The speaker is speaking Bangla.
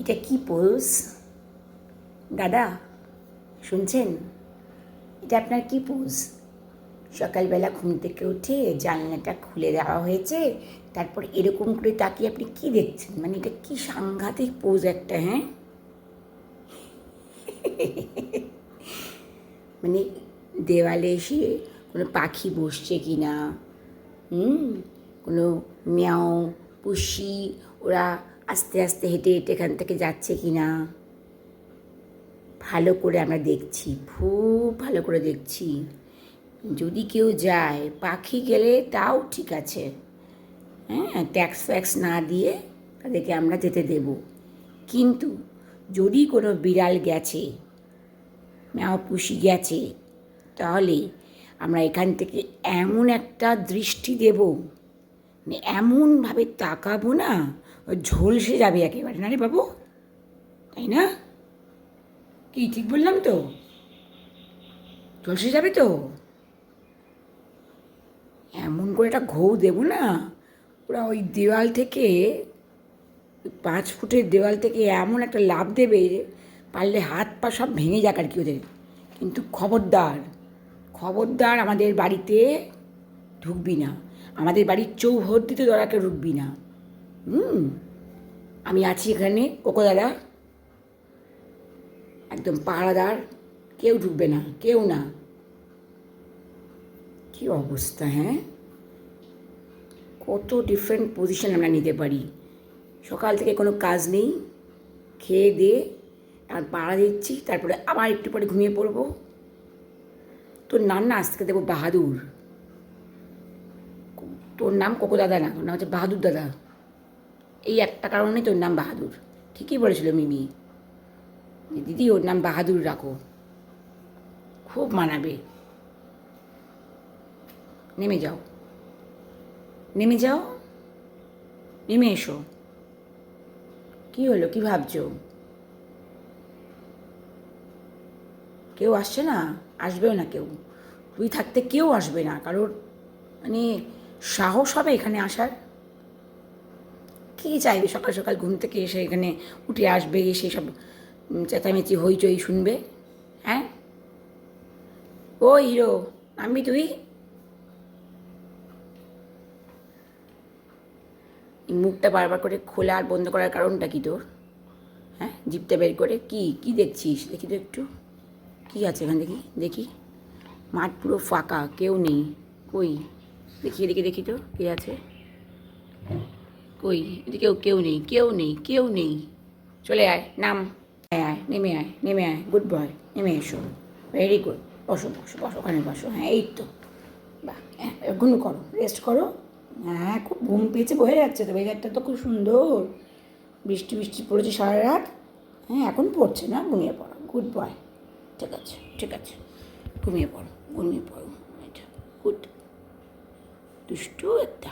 এটা কি পোজ দাদা, শুনছেন? এটা আপনার কি পোজ সকালবেলা ঘুম থেকে উঠে জানলাটা খুলে দেওয়া হয়েছে, তারপর এরকম করে তাকিয়ে আপনি কি দেখছেন? মানে এটা কি সাংঘাতিক পোজ একটা হ্যাঁ? মানে দেওয়ালে এসে কোনো পাখি বসছে কি না হুম? কোনো মিয়াও, পুষি, ওরা আস্তে আস্তে হেঁটে হেঁটে এখান থেকে যাচ্ছে কি না ভালো করে আমরা দেখছি, খুব ভালো করে দেখছি। যদি কেউ যায়, পাখি গেলে তাও ঠিক আছে। হ্যাঁ ট্যাক্স ফ্যাক্স না দিয়ে তাদেরকে আমরা যেতে দেব। কিন্তু যদি কোনো বিড়াল গেছে ম্যাও পুষি গেছে, তাহলে আমরা এখান থেকে এমন একটা দৃষ্টি দেব মানে এমনভাবে তাকাবো না, ঝলসে যাবে একেবারে। না রে বাবু, তাই না? কি, ঠিক বললাম তো? ঝলসে যাবে তো? এমন করে একটা ঘৌ দেবো না, ওরা ওই দেওয়াল থেকে, পাঁচ ফুটের দেওয়াল থেকে এমন একটা লাভ দেবে পারলে হাত পা সব ভেঙে যাক আর কি ওদের। কিন্তু খবরদার খবরদার আমাদের বাড়িতে ঢুকবি না। আমাদের বাড়ির চৌহদ্দিতে দরাকে ঢুকবি না। হুম? আমি আছি এখানে কোকো দাদা। একদম পাহারাদার। কেউ ঢুকবে না, কেউ না। কি অবস্থা হ্যাঁ? কত ডিফারেন্ট পজিশন আমরা নিতে পারি। সকাল থেকে কোনো কাজ নেই। খেয়ে দিয়ে আর পাড়া দিচ্ছি, তারপরে আবার একটু পরে ঘুমিয়ে পড়ব। তোর নাম না আজ থেকে দেবো বাহাদুর। তোর নাম কোকো দাদা না, তোর নাম হচ্ছে বাহাদুর দাদা। এই একটা কারণে তোর নাম বাহাদুর। ঠিকই বলেছিল মিমি। দিদি, ওর নাম বাহাদুর রাখো। খুব মানাবে। নেমে যাও। নেমে যাও। নেমে এসো। কি হলো? কি ভাবছ? কেউ আসছে না? আসবেও না কেউ। তুই থাকতে কেউ আসবে না। কারোর মানে সাহস হবে এখানে আসার? কে চাইবে সকাল সকাল ঘুম থেকে এসে এখানে উঠে আসবে, এসে সব চেঁচামেচি, হইচই শুনবে? হ্যাঁ? ও হিরো আমি তুই? মুখটা বারবার করে খোলা আর বন্ধ করার কারণটা কি তোর? হ্যাঁ? জিপটা বের করে, কি কি দেখছিস? দেখি তো একটু। কি আছে এখানে দেখি দেখি। মাঠ পুরো ফাঁকা, কেউ নেই। কই? দেখি, এদিকে দেখি তো, কে আছে? কই? এদিকেও কেউ নেই কেউ নেই কেউ নেই। চলে আয়, নাম। আয় নেমে আয় নেমে আয়। গুড বয় নেমে এসো। ভেরি গুড বসো বসো বসো, ওখানে বসো। হ্যাঁ এই তো। বাহ হ্যাঁ ঘুম করো রেস্ট করো। হ্যাঁ খুব ঘুম পেয়েছে, বয়ে যাচ্ছে তো। ওয়েদারটা তো খুব সুন্দর। বৃষ্টি বৃষ্টি পড়েছে সারা রাত। হ্যাঁ এখন পড়ছে না, ঘুমিয়ে পড়ো। গুড বয় ঠিক আছে ঠিক আছে। ঘুমিয়ে পড়ো ঘুমিয়ে পড়ো। এটা গুড দুষ্টু একটা